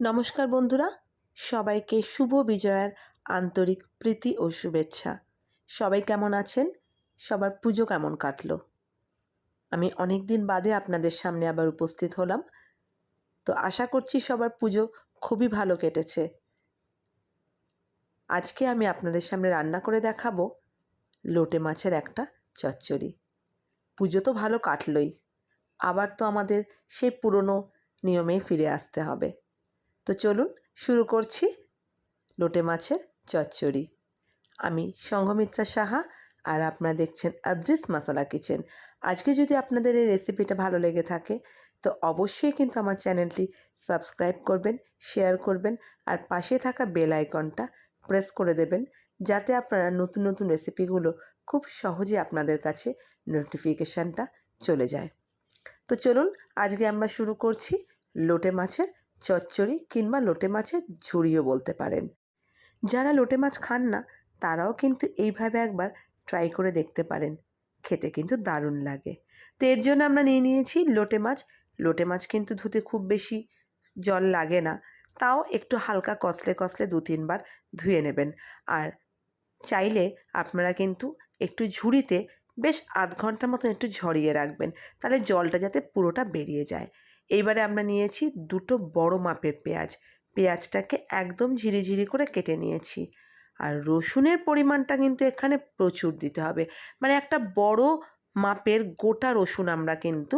নমস্কার বন্ধুরা, সবাইকে শুভ বিজয়ার আন্তরিক প্রীতি ও শুভেচ্ছা। সবাই কেমন আছেন? সবার পুজো কেমন কাটলো? আমি অনেক দিন বাদে আপনাদের সামনে আবার উপস্থিত হলাম। তো আশা করছি সবার পুজো খুবই ভালো কেটেছে। আজকে আমি আপনাদের সামনে রান্না করে দেখাবো লোটে মাছের একটা চচ্চড়ি। পুজো তো ভালো কাটলই, আবার তো আমাদের সেই পুরনো নিয়মেই ফিরে আসতে হবে। তো চলুন শুরু করছি লোটে মাছের চচ্চড়ি। আমি সংঘমিত্রা সাহা আর আপনারা দেখছেন আদ্রিস মশালা কিচেন। আজকে যদি আপনাদের এই রেসিপিটা ভালো লেগে থাকে, তো অবশ্যই কিন্তু আমার চ্যানেলটি সাবস্ক্রাইব করবেন, শেয়ার করবেন আর পাশে থাকা বেল আইকনটা প্রেস করে দেবেন যাতে আপনারা নতুন নতুন রেসিপিগুলো খুব সহজে আপনাদের কাছে নোটিফিকেশানটা চলে যায়। তো চলুন আজকে আমরা শুরু করছি লোটে মাছের চচ্চড়ি কিংবা লোটে মাছের ঝুড়িও বলতে পারেন। যারা লোটে মাছ খান না, তারাও কিন্তু এইভাবে একবার ট্রাই করে দেখতে পারেন। খেতে কিন্তু দারুণ লাগে। তো এর জন্য আমরা নিয়ে নিয়েছি লোটে মাছ। লোটে মাছ কিন্তু ধুতে খুব বেশি জল লাগে না। তাও একটু হালকা কসলে কসলে দু তিনবার ধুয়ে নেবেন। আর চাইলে আপনারা কিন্তু একটু ঝুড়িতে বেশ আধ ঘণ্টার মতন একটু ঝরিয়ে রাখবেন। তাহলে জলটা যাতে পুরোটা বেরিয়ে যায়। এইবারে আমরা নিয়েছি দুটো বড় মাপের পেঁয়াজ। পেঁয়াজটাকে একদম ঝিরিঝিরি করে কেটে নিয়েছি। আর রসুনের পরিমাণটা কিন্তু এখানে প্রচুর দিতে হবে। মানে একটা বড় মাপের গোটা রসুন আমরা কিন্তু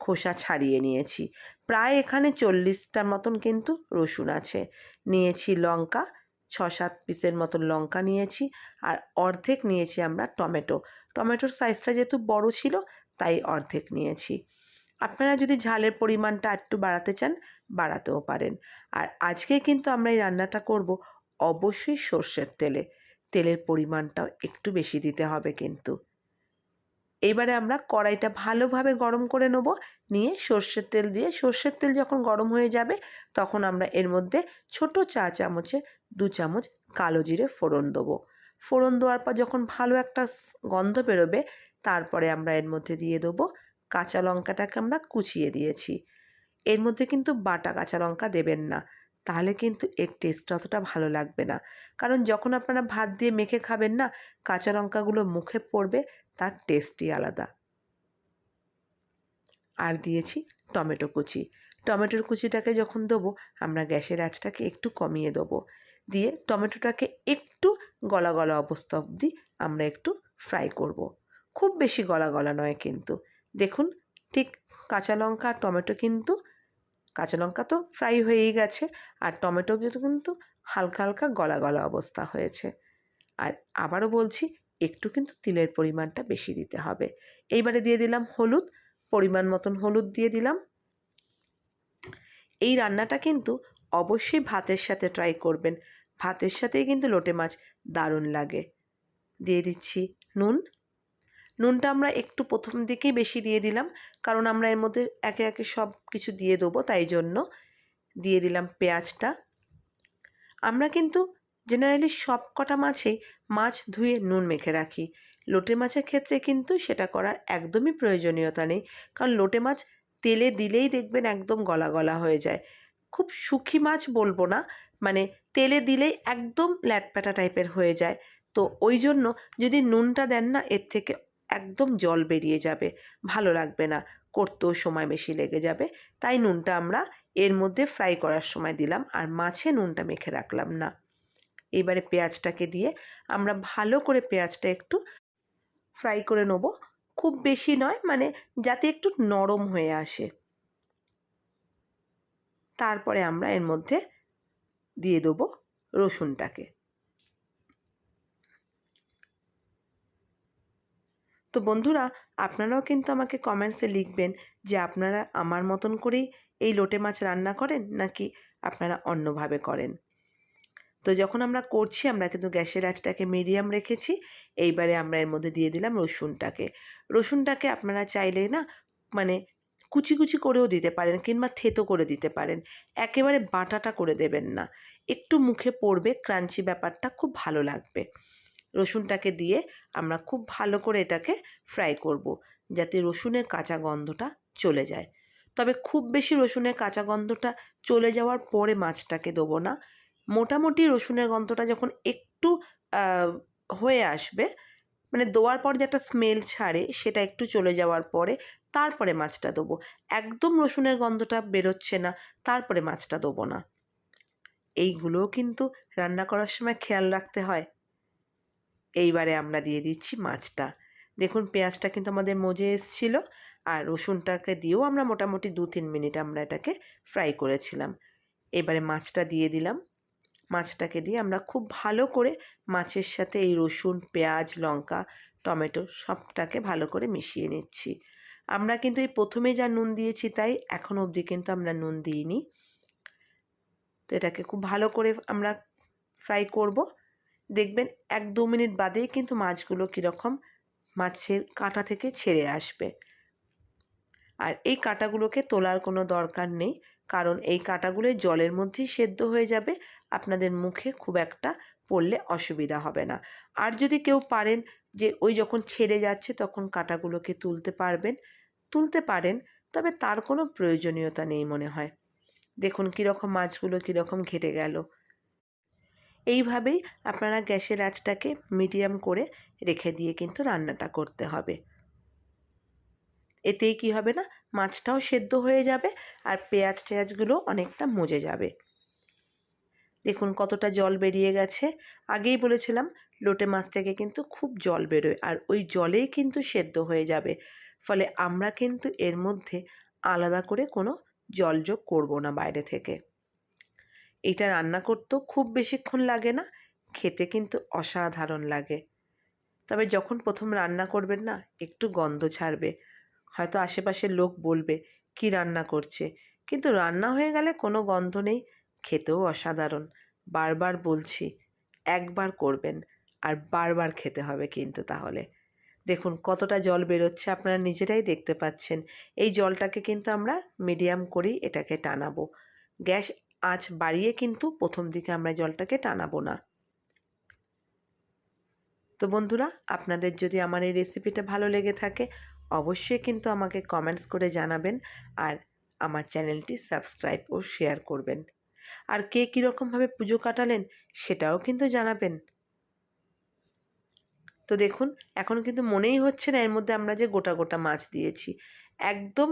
খোসা ছাড়িয়ে নিয়েছি। প্রায় এখানে চল্লিশটার মতন কিন্তু রসুন আছে। নিয়েছি লঙ্কা ছ সাত পিসের মতন লঙ্কা নিয়েছি আর অর্ধেক নিয়েছি আমরা টমেটো। টমেটোর সাইজটা যেহেতু বড় ছিল, তাই অর্ধেক নিয়েছি। আপনারা যদি ঝালের পরিমাণটা একটু বাড়াতে চান, বাড়াতেও পারেন। আর আজকে কিন্তু আমরা এই রান্নাটা করব অবশ্যই সর্ষের তেলে। তেলের পরিমাণটাও একটু বেশি দিতে হবে কিন্তু। এইবারে আমরা কড়াইটা ভালোভাবে গরম করে নেব, নিয়ে সর্ষের তেল দিয়ে, সর্ষের তেল যখন গরম হয়ে যাবে, তখন আমরা এর মধ্যে ছোট চা চামচে দু চামচ কালো জিরে ফোড়ন দেবো। ফোড়ন দেওয়ার পর যখন ভালো একটা গন্ধ বেরোবে, তারপরে আমরা এর মধ্যে দিয়ে দেবো কাঁচা লঙ্কাটাকে আমরা কুচিয়ে দিয়েছি। এর মধ্যে কিন্তু বাটা কাঁচা লঙ্কা দেবেন না। তাহলে কিন্তু এর টেস্টটা অতটা ভালো লাগবে না। কারণ যখন আপনারা ভাত দিয়ে মেখে খাবেন না, কাঁচা লঙ্কাগুলো মুখে পড়বে, তার টেস্টই আলাদা। আর দিয়েছি টমেটো কুচি। টমেটোর কুচিটাকে যখন দেবো, আমরা গ্যাসের আঁচটাকে একটু কমিয়ে দেবো। দিয়ে টমেটোটাকে একটু গলা গলা অবস্থা অবধি আমরা একটু ফ্রাই করব। খুব বেশি গলা গলা নয় কিন্তু। দেখুন, ঠিক কাঁচা লঙ্কা আর টমেটো কিন্তু, কাঁচা লঙ্কা তো ফ্রাই হয়েই গেছে, আর টমেটো কিন্তু হালকা হালকা গলা গলা অবস্থা হয়েছে। আর আবারও বলছি, একটু কিন্তু তিলের পরিমাণটা বেশি দিতে হবে। এইবারে দিয়ে দিলাম হলুদ, পরিমাণ মতন হলুদ দিয়ে দিলাম। এই রান্নাটা কিন্তু অবশ্যই ভাতের সাথে ট্রাই করবেন। ভাতের সাথেই কিন্তু লোটে মাছ দারুণ লাগে। দিয়ে দিচ্ছি নুন নুনটা আমরা একটু প্রথম দিকেই বেশি দিয়ে দিলাম, কারণ আমরা এর মধ্যে একে একে সব কিছু দিয়ে দেবো, তাই জন্য দিয়ে দিলাম পেঁয়াজটা। আমরা কিন্তু জেনারেলি সব কটা মাছেই মাছ ধুয়ে নুন মেখে রাখি। লোটে মাছের ক্ষেত্রে কিন্তু সেটা করার একদমই প্রয়োজনীয়তা নেই, কারণ লোটে মাছ তেলে দিলেই দেখবেন একদম গলা গলা হয়ে যায়। খুব সুখী মাছ বলব না মানে তেলে দিলেই একদম ল্যাটপ্যাটা টাইপের হয়ে যায়। তো ওই জন্য যদি নুনটা দেন না, এর থেকে একদম জল বেরিয়ে যাবে। ভালো লাগবে না। করতেও সময় বেশি লেগে যাবে। তাই নুনটা আমরা এর মধ্যে ফ্রাই করার সময় দিলাম। আর মাছে নুনটা মেখে রাখলাম না। এবারে পেঁয়াজটাকে দিয়ে আমরা ভালো করে পেঁয়াজটা একটু ফ্রাই করে নেব। খুব বেশি নয় মানে যাতে একটু নরম হয়ে আসে। তারপরে আমরা এর মধ্যে দিয়ে দেবো রসুনটাকে। তো বন্ধুরা, আপনারাও কিন্তু আমাকে কমেন্টসে লিখবেন যে আপনারা আমার মতন করেই এই লোটে মাছ রান্না করেন নাকি আপনারা অন্যভাবে করেন। তো যখন আমরা করছি, আমরা কিন্তু গ্যাসের আঁচটাকে মিডিয়াম রেখেছি, এইবারে আমরা এর মধ্যে দিয়ে দিলাম রসুনটাকে। রসুনটাকে আপনারা চাইলে না মানে কুচি কুচি করেও দিতে পারেন কিংবা থেতো করে দিতে পারেন। একেবারে বাটাটা করে দেবেন না। একটু মুখে পড়বে ক্রাঞ্চি ব্যাপারটা খুব ভালো লাগবে। রসুনটাকে দিয়ে আমরা খুব ভালো করে এটাকে ফ্রাই করব, যাতে রসুনের কাঁচা গন্ধটা চলে যায়। তবে খুব বেশি রসুনের কাঁচা গন্ধটা চলে যাওয়ার পরে মাছটাকে দেবো না। মোটামুটি রসুনের গন্ধটা যখন একটু হয়ে আসবে মানে দেওয়ার পর যে একটা স্মেল ছাড়ে, সেটা একটু চলে যাওয়ার পরে তারপরে মাছটা দেবো। একদম রসুনের গন্ধটা বেরোচ্ছে না, তারপরে মাছটা দেবো না। এইগুলোও কিন্তু রান্না করার সময় খেয়াল রাখতে হয়। এইবারে আমরা দিয়ে দিচ্ছি মাছটা। দেখুন, পেঁয়াজটা কিন্তু আমাদের মজে এসছিল আর রসুনটাকে দিয়েও আমরা মোটামুটি দু তিন মিনিট আমরা এটাকে ফ্রাই করেছিলাম। এবারে মাছটা দিয়ে দিলাম। মাছটাকে দিয়ে আমরা খুব ভালো করে মাছের সাথে এই রসুন, পেঁয়াজ, লঙ্কা, টমেটো সবটাকে ভালো করে মিশিয়ে নিচ্ছি। আমরা কিন্তু এই প্রথমে যা নুন দিয়েছি তাই এখন অবধি কিন্তু আমরা নুন দিইনি। তো এটাকে খুব ভালো করে আমরা ফ্রাই করব। দেখবেন এক দু মিনিট বাদেই কিন্তু মাছগুলো কীরকম মাছের কাঁটা থেকে ছেড়ে আসবে। আর এই কাঁটাগুলোকে তোলার কোনো দরকার নেই, কারণ এই কাঁটাগুলো জলের মধ্যেই সেদ্ধ হয়ে যাবে, আপনাদের মুখে খুব একটা পড়লে অসুবিধা হবে না। আর যদি কেউ পারেন যে ওই যখন ছেড়ে যাচ্ছে তখন কাঁটাগুলোকে তুলতে পারবেন, তুলতে পারেন, তবে তার কোনো প্রয়োজনীয়তা নেই মনে হয়। দেখুন কীরকম মাছগুলো কীরকম ঘেটে গেল। এইভাবেই আপনারা গ্যাসের আঁচটাকে মিডিয়াম করে রেখে দিয়ে কিন্তু রান্নাটা করতে হবে। এতেই কি হবে না? মাছটাও সেদ্ধ হয়ে যাবে আর পেঁয়াজ টেয়াজগুলো অনেকটা মজে যাবে। দেখুন কতটা জল বেরিয়ে গেছে। আগেই বলেছিলাম লোটে মাছ থেকে কিন্তু খুব জল বেরোয় আর ওই জলেই কিন্তু সেদ্ধ হয়ে যাবে। ফলে আমরা কিন্তু এর মধ্যে আলাদা করে কোনো জল যোগ করব না বাইরে থেকে। এটা রান্না করতেও খুব বেশিক্ষণ লাগে না, খেতে কিন্তু অসাধারণ লাগে। তবে যখন প্রথম রান্না করবেন না, একটু গন্ধ ছাড়বে। হয়তো আশেপাশের লোক বলবে, কি রান্না করছে? কিন্তু রান্না হয়ে গেলে কোনো গন্ধ নেই, খেতেও অসাধারণ। বারবার বলছি, একবার করবেন, আর বারবার খেতে হবে কিন্তু তাহলে। দেখুন, কতটা জল বেরোচ্ছে আপনারা নিজেরাই দেখতে পাচ্ছেন। এই জলটাকে কিন্তু আমরা মিডিয়াম করেই এটাকে টানাবো। গ্যাস আঁচ বাড়িয়ে কিন্তু প্রথম দিকে আমরা জলটাকে টানাবো না। তো বন্ধুরা, আপনাদের যদি আমার এই রেসিপিটা ভালো লেগে থাকে, অবশ্যই কিন্তু আমাকে কমেন্টস করে জানাবেন আর আমার চ্যানেলটি সাবস্ক্রাইব ও শেয়ার করবেন। আর কে কীরকমভাবে পুজো কাটালেন সেটাও কিন্তু জানাবেন। তো দেখুন, এখন কিন্তু মনেই হচ্ছে না এর মধ্যে আমরা যে গোটা গোটা মাছ দিয়েছি। একদম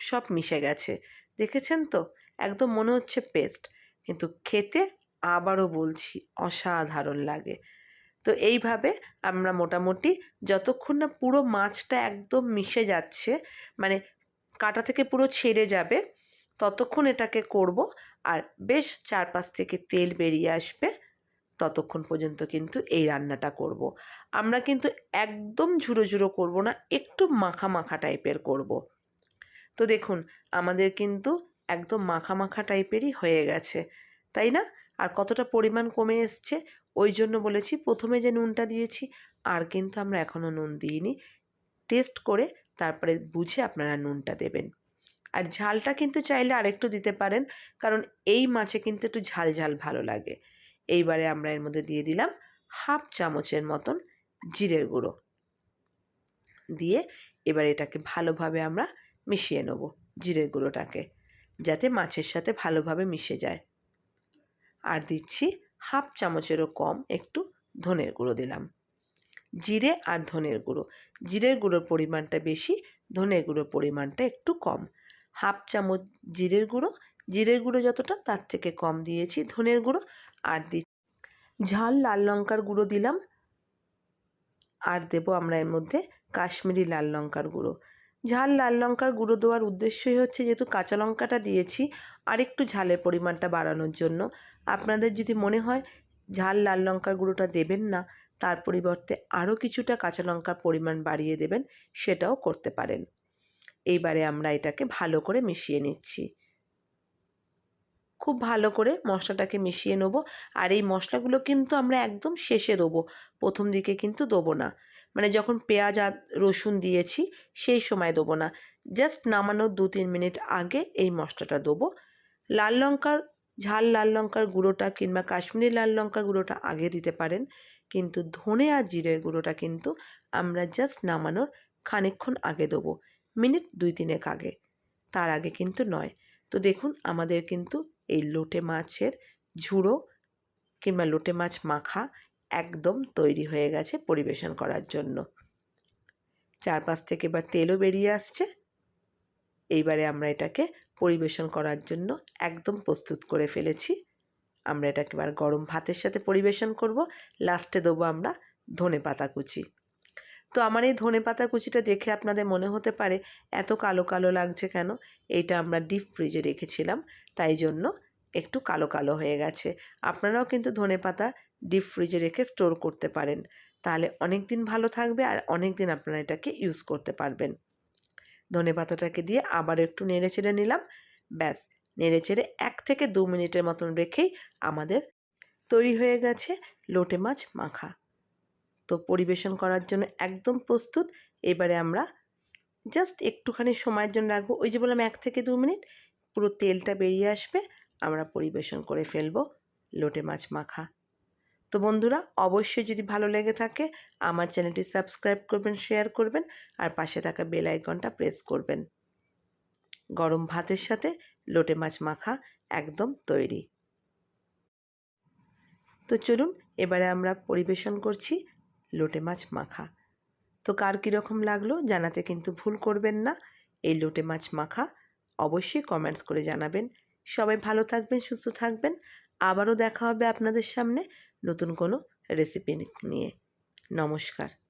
সব মিশে গেছে। দেখেছেন তো? একদম মনে হচ্ছে পেস্ট কিন্তু খেতে আবারও বলছি অসাধারণ লাগে তো এইভাবে আমরা মোটামুটি যতক্ষণ না পুরো মাছটা একদম মিশে যাচ্ছে মানে কাটা থেকে পুরো ছেড়ে যাবে, ততক্ষণ এটাকে করব আর বেশ চারপাশ থেকে তেল বেরিয়ে আসবে, ততক্ষণ পর্যন্ত কিন্তু এই রান্নাটা করব। আমরা কিন্তু একদম ঝুড়ো ঝুড়ো করব না, একটু মাখা মাখা টাইপের করব। তো দেখুন, আমাদের কিন্তু একদম মাখা মাখা টাইপেরই হয়ে গেছে, তাই না? আর কতটা পরিমাণ কমে এসছে, ওই জন্য বলেছি প্রথমে যে নুনটা দিয়েছি, আর কিন্তু আমরা এখনও নুন দিইনি। টেস্ট করে তারপরে বুঝে আপনারা নুনটা দেবেন। আর ঝালটা কিন্তু চাইলে আরেকটু দিতে পারেন, কারণ এই মাছে কিন্তু একটু ঝাল ঝাল ভালো লাগে। এইবারে আমরা এর মধ্যে দিয়ে দিলাম হাফ চামচের মতন জিরের গুঁড়ো। দিয়ে এবার এটাকে ভালোভাবে আমরা মিশিয়ে নেব জিরের গুঁড়োটাকে। যাতে মাছের সাথে ভালোভাবে মিশে যায়। আর দিচ্ছি হাফ চামচেরও কম একটু ধনের গুঁড়ো দিলাম। জিরে আর ধনের গুঁড়ো। জিরের গুঁড়োর পরিমাণটা বেশি, ধনের গুঁড়োর পরিমাণটা একটু কম। হাফ চামচ জিরের গুঁড়ো। জিরের গুঁড়ো যতটা তার থেকে কম দিয়েছি ধনের গুঁড়ো। আর দি ঝাল লাল লঙ্কার গুঁড়ো দিলাম। আর দেবো আমরা এর মধ্যে কাশ্মীরি লাল লঙ্কার গুঁড়ো। ঝাল লাল লঙ্কার গুঁড়ো দেওয়ার উদ্দেশ্যই হচ্ছে যেহেতু কাঁচা লঙ্কাটা দিয়েছি, আর একটু ঝালের পরিমাণটা বাড়ানোর জন্য। আপনাদের যদি মনে হয় ঝাল লাল লঙ্কার গুঁড়োটা দেবেন না, তার পরিবর্তে আরও কিছুটা কাঁচা লঙ্কার পরিমাণ বাড়িয়ে দেবেন, সেটাও করতে পারেন। এইবারে আমরা এটাকে ভালো করে মিশিয়ে নিচ্ছি। খুব ভালো করে মশলাটাকে মিশিয়ে নেব, আর এই মশলাগুলো কিন্তু আমরা একদম শেষে দেবো, প্রথম দিকে কিন্তু দেবো না। মানে যখন পেঁয়াজ আর রসুন দিয়েছি, সেই সময় দেবো না। জাস্ট নামানোর দু তিন মিনিট আগে এই মশলাটা দেবো। লাল লঙ্কার, ঝাল লাল লঙ্কার গুঁড়োটা কিংবা কাশ্মীরি লাল লঙ্কার গুঁড়োটা আগে দিতে পারেন। কিন্তু ধনে আর জিরের গুঁড়োটা কিন্তু আমরা জাস্ট নামানোর খানিকক্ষণ আগে দেবো, মিনিট দুই তিনেক আগে। তার আগে কিন্তু নয়। তো দেখুন, আমাদের কিন্তু এই লোটে মাছের ঝুড়ো কিংবা লোটে মাছ মাখা একদম তৈরি হয়ে গেছে পরিবেশন করার জন্য। চারপাশ থেকে এবার তেলও বেরিয়ে আসছে। এইবারে আমরা এটাকে পরিবেশন করার জন্য একদম প্রস্তুত করে ফেলেছি। আমরা এটাকে এবার গরম ভাতের সাথে পরিবেশন করব। লাস্টে দেবো আমরা ধনে পাতা কুচি। তো আমার এই ধনে পাতা কুচিটা দেখে আপনাদের মনে হতে পারে, এত কালো কালো লাগছে কেন? এইটা আমরা ডিপ ফ্রিজে রেখেছিলাম, তাই জন্য একটু কালো কালো হয়ে গেছে। আপনারাও কিন্তু ধনে পাতা ডিপ ফ্রিজে রেখে স্টোর করতে পারেন। তাহলে অনেক দিন ভালো থাকবে আর অনেক দিন আপনারা এটাকে ইউজ করতে পারবেন। ধনে পাতাটাকে দিয়ে আবার একটু নেড়ে চেড়ে নিলাম। ব্যাস, নেড়ে চেড়ে এক থেকে দু মিনিটের মতন রেখেই আমাদের তৈরি হয়ে গেছে লোটে মাছ মাখা। তো পরিবেশন করার জন্য একদম প্রস্তুত। এবারে আমরা জাস্ট একটুখানি সময়ের জন্য রাখব। ওই যে বললাম এক থেকে দু মিনিট, পুরো তেলটা বেরিয়ে আসবে, আমরা পরিবেশন করে ফেলব লোটে মাছ মাখা। তো বন্ধুরা, অবশ্যই যদি ভালো লেগে থাকে, আমার চ্যানেলটি সাবস্ক্রাইব করবেন, শেয়ার করবেন, আর পাশে থাকা বেল আইকনটা প্রেস করবেন। গরম ভাতের সাথে লোটে মাছ মাখা একদম তৈরি। তো চলুন, এবারে আমরা পরিবেশন করছি লোটে মাছ মাখা। তো কার কীরকম লাগল জানাতে কিন্তু ভুল করবেন না। এই লোটে মাছ মাখা অবশ্যই কমেন্টস করে জানাবেন। সবাই ভালো থাকবেন, সুস্থ থাকবেন। আবারও দেখা হবে আপনাদের সামনে। নতুন কোনো রেসিপি নিয়ে। নমস্কার।